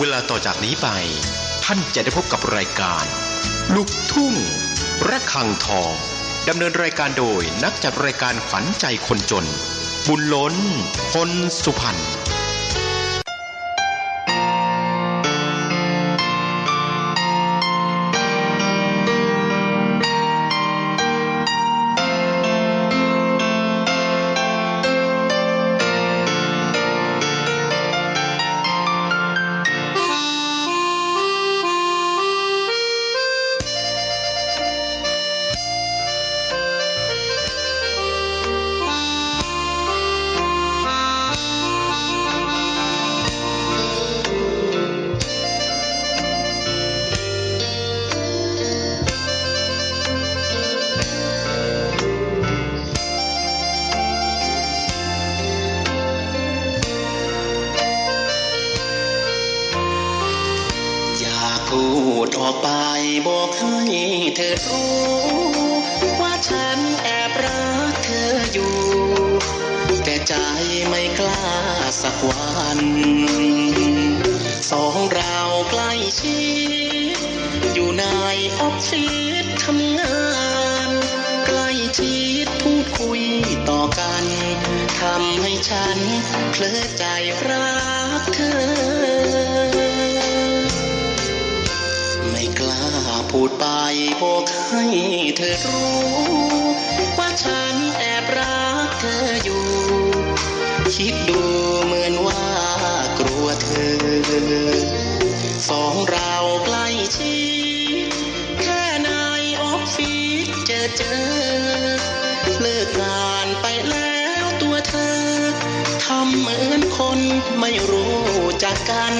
เวลาต่อจากนี้ไป ท่านจะได้พบกับรายการ ลูกทุ่งระฆังทองดำเนินรายการโดยนักจัดรายการขวัญใจคนจน บุญล้นพลสุพรรณ อยู่แต่ใจไม่กล้าสักวันสองเราใกล้ชิดอยู่ในออฟฟิศทำงาน ใกล้ชิดพูดคุยต่อกันทำให้ฉันเพลิดใจรักเธอ ไม่กล้าพูดไปบอกให้เธอรู้ ฉันแอบรักเธออยู่ คิดดูเหมือนว่ากลัวเธอ สองเราใกล้ชิดแค่ในออฟฟิศจอเจอ เลิกงานไปแล้วตัวเธอทำเหมือนคนไม่รู้จักกัน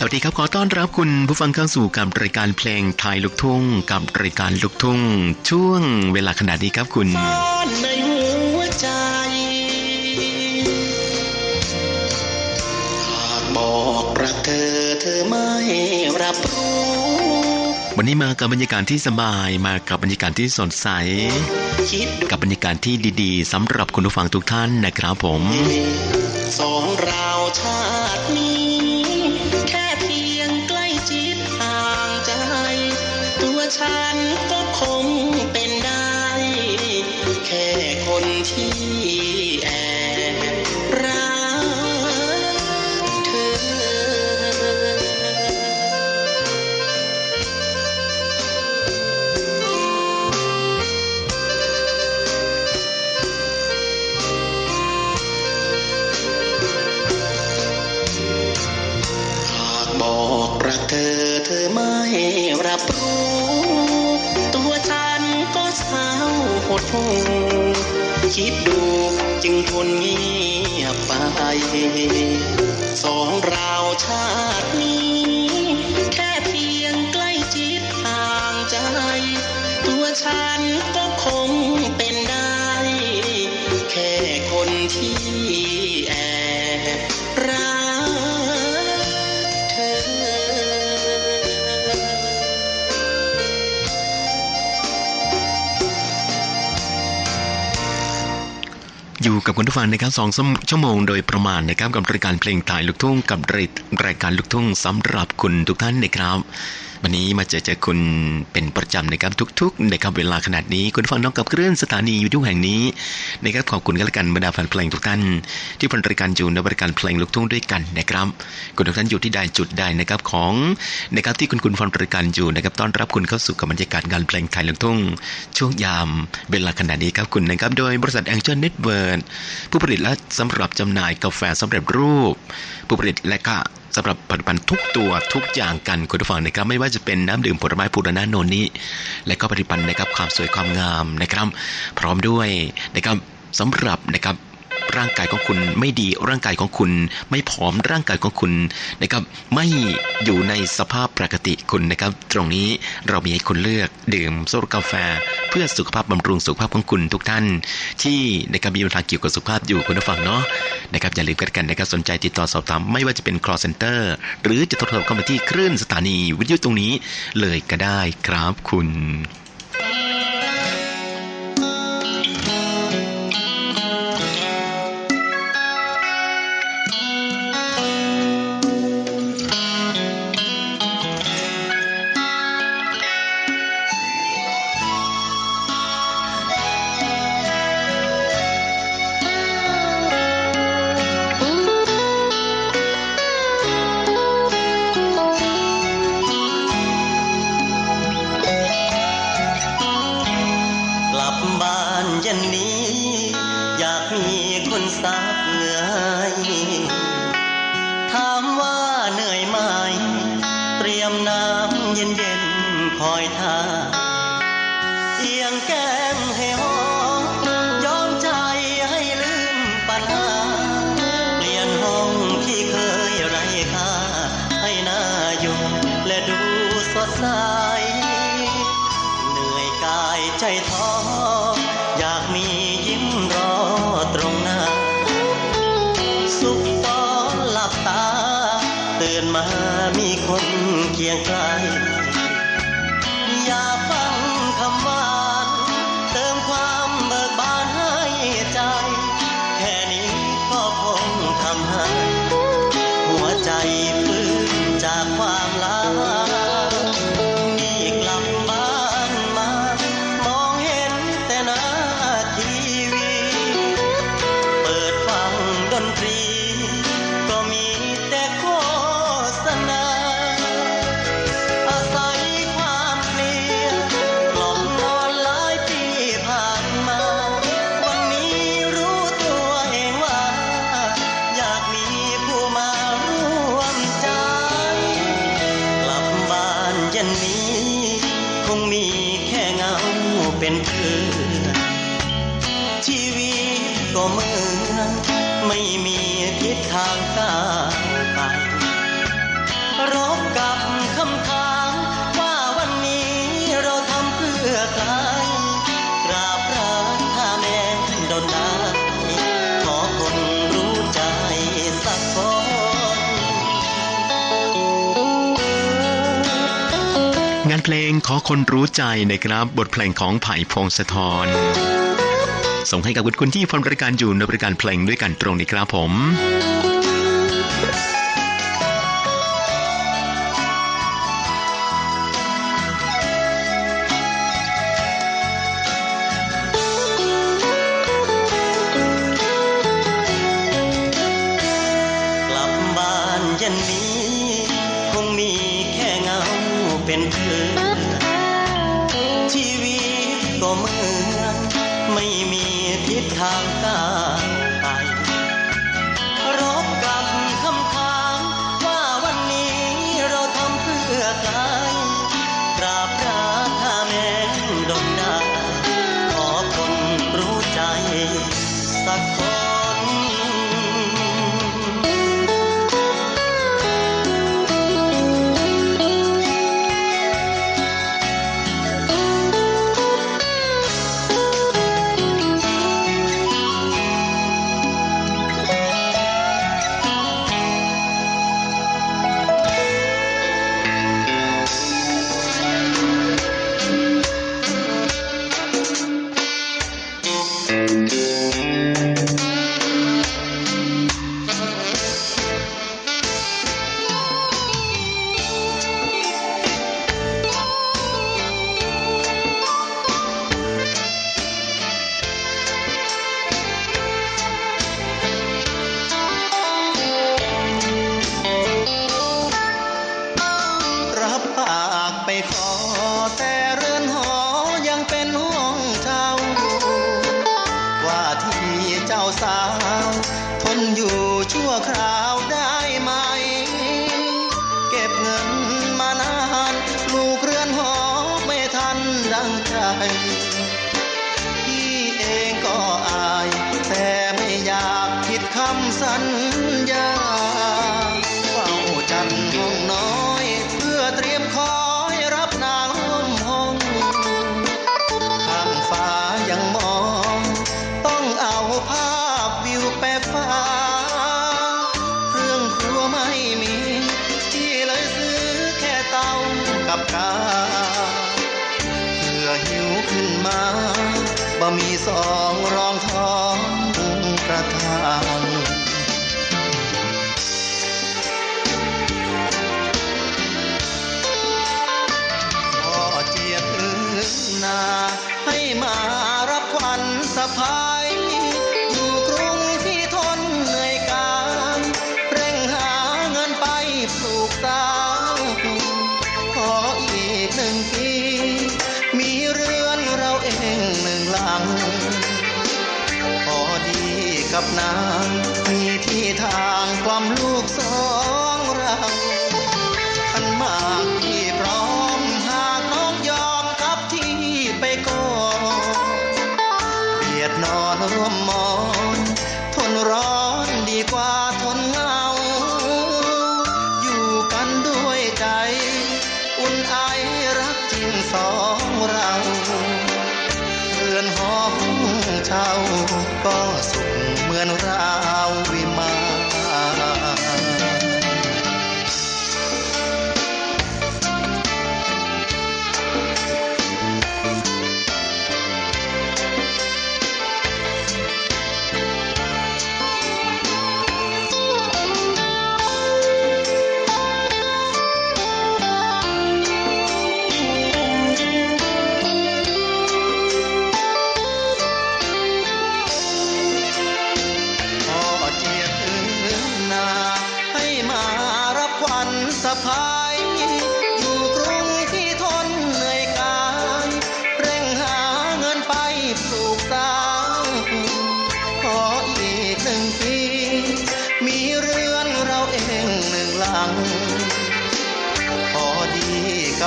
สวัสดีครับขอต้อนรับคุณผู้ฟังเข้าสู่กับรายการเพลงไทยลูกทุ่ง กับรายการลูกทุ่ง ช่วงเวลาขนาดนี้ครับคุณซ่อนในหัวใจหากบอกรักเธอเธอไม่รับรู้วันนี้มากับบรรยากาศที่สบายมากับบรรยากาศที่สดใสคิดดูกับบรรยากาศที่ดีๆสำหรับคุณผู้ฟังทุกท่านนะครับผมสองเราชา ไม่รับรู้ ตัวฉันก็เศร้าหดหู่คิดดูจึงทนเงียบไป สองเราชาตินี้ แค่เพียงใกล้จิตห่างใจ ตัวฉันก็คงเป็นได้ แค่คนที่แอบรัก กับคุณผู้ฟังนะครับสองชั่วโมงโดยประมาณนะครับกับรายการเพลงไทยลูกทุ่งกับรายรายการลูกทุ่งสำหรับคุณทุกท่านนะครับ วันนี้มาเจอเจอคุณเป็นประจำนะครับทุกๆนะครับเวลาขนาดนี้คุณฟังน้องกับเครื่องสถานีวิทยุแห่งนี้นะครับขอบคุณกันและกันบรรดาแฟนเพลงทุกท่าน ที่เป็นรายการอยู่ในบริการเพลงลูกทุ่งด้วยกันนะครับคุณทุกท่านอยู่ที่ใดจุดใดนะครับของนะครับที่คุณคุณฟังรายการอยู่นะครับต้อนรับคุณเข้าสู่กับบรรยากาศงานเพลงไทยลูกทุ่งช่วงยามเวลาขนาดนี้ครับคุณนะครับโดยบริษัทแองเจิลเน็ตเวิร์ดผู้ผลิตและสำหรับจำหน่ายกาแฟสำเร็จรูป ผู้ผลิตและก็ สำหรับผลิตภัณฑ์ทุกตัวทุกอย่างกันคุณผู้ฟังนะครับไม่ว่าจะเป็นน้ำดื่มผลไม้พูรณะโนนี้ และก็ผลิตภัณฑ์นะครับความสวยความงามนะครับ พร้อมด้วยนะครับสำหรับนะครับ ร่างกายของคุณไม่ดีร่างกายของคุณ ไม่ผอมร่างกายของคุณนะครับไม่อยู่ในสภาพปกติคุณนะครับ ตรงนี้เรามีให้คุณเลือกดื่มโซดกาแฟ เพื่อสุขภาพบำรุงสุขภาพของคุณทุกท่าน ที่นะครับมีปัญหาเกี่ยวกับสุขภาพอยู่คุณผู้ฟังเนาะนะครับอย่าลืมกันกันนะครับสนใจติดต่อสอบถามไม่ว่าจะเป็น call center หรือจะโทรเข้ามาที่คลื่นสถานีวิทยุตรงนี้เลยก็ได้ครับคุณ น้ำเย็นๆ เคี มีแค่เงาเป็นเพื่อนชีวิตก็เหมือนไม่มีทิศทางก้าวไปรบกับคำถามว่า งานเพลงขอคนรู้ใจนะครับ บทเพลงของไผ่พงศธร ส่งให้กับคุณคุณที่ฟังรายการอยู่ในบริการเพลงด้วยกันตรงนี้ครับผม เป็นเพื่อชีวิตก็เหมือนไม่มีทิศทางก้าวไปรบกับคำถามว่าวันนี้เราทำเพื่อใครกราบราถ้าแม้ดนได้ขอคนรู้ใจสักคนำสัญญาเฝ้าจัดห้องน้อย เพื่อเตรียมคอยรับนางล้มห้องทางฟ้ายังมอง ต้องเอาภาพวิวแปฟ้า เครื่องครัวไม่มี ที่เลยซื้อแค่เตากับกาเพื่อหิวขึ้นมาบะมีสองรองท้องกระทา วัยอยู่กรุงที่ทนเหนื่อยกายเร่งหาเงินไปปลูกสร้างขออีกหนึ่งปี มีเรือนเราเองหนึ่งหลัง พอดีกับนางมีที่ทาง เ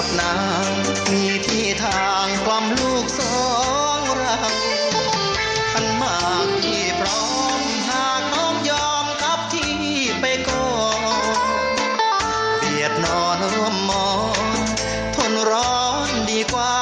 กับนาง มีที่ทางความลูกสองเราขันมากที่พร้อมหากน้องยอมกับที่ไปก่อนเบียดนอนร่วมมอนทนร้อนดีกว่า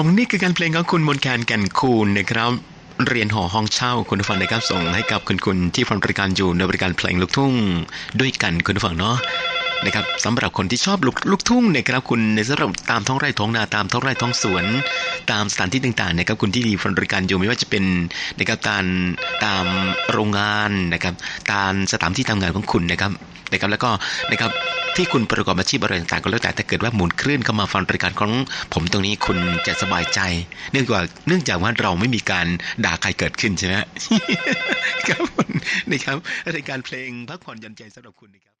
ผมนี่คือการเพลงของคุณมนแคนแก่นคูณนะครับเรียนหอห้องเช่าคุณผู้ฟังนะครับส่งให้กับคุณคุณที่ฟังรายการอยู่ในบริการเพลงลูกทุ่ง ด้วยกันคุณผู้ฟังเนาะนะครับสำหรับคนที่ชอบลูกลูกทุ่งนะครับคุณในสำหรับตามท้องไร่ท้องนาตามท้องไร่ท้องสวน ตามสถานที่ต่างๆนะครับคุณที่ดีฟังรายการอยู่ไม่ว่าจะเป็นนะครับการตามโรงงานนะครับตามสถานที่ทำงานของคุณนะครับ นะครับแล้วก็นะครับที่คุณประกอบอาชีพอะไรต่างๆก็แล้วแต่ถ้าเกิดว่าหมุนคลื่นเข้ามาฟังรายการของผมตรงนี้คุณจะสบายใจ เนื่องจากเนื่องจากว่าเราไม่มีการด่าใครเกิดขึ้นใช่ไหมครับผมนะครับรายการเพลงพักผ่อนหย่อนใจสำหรับคุณนะครับ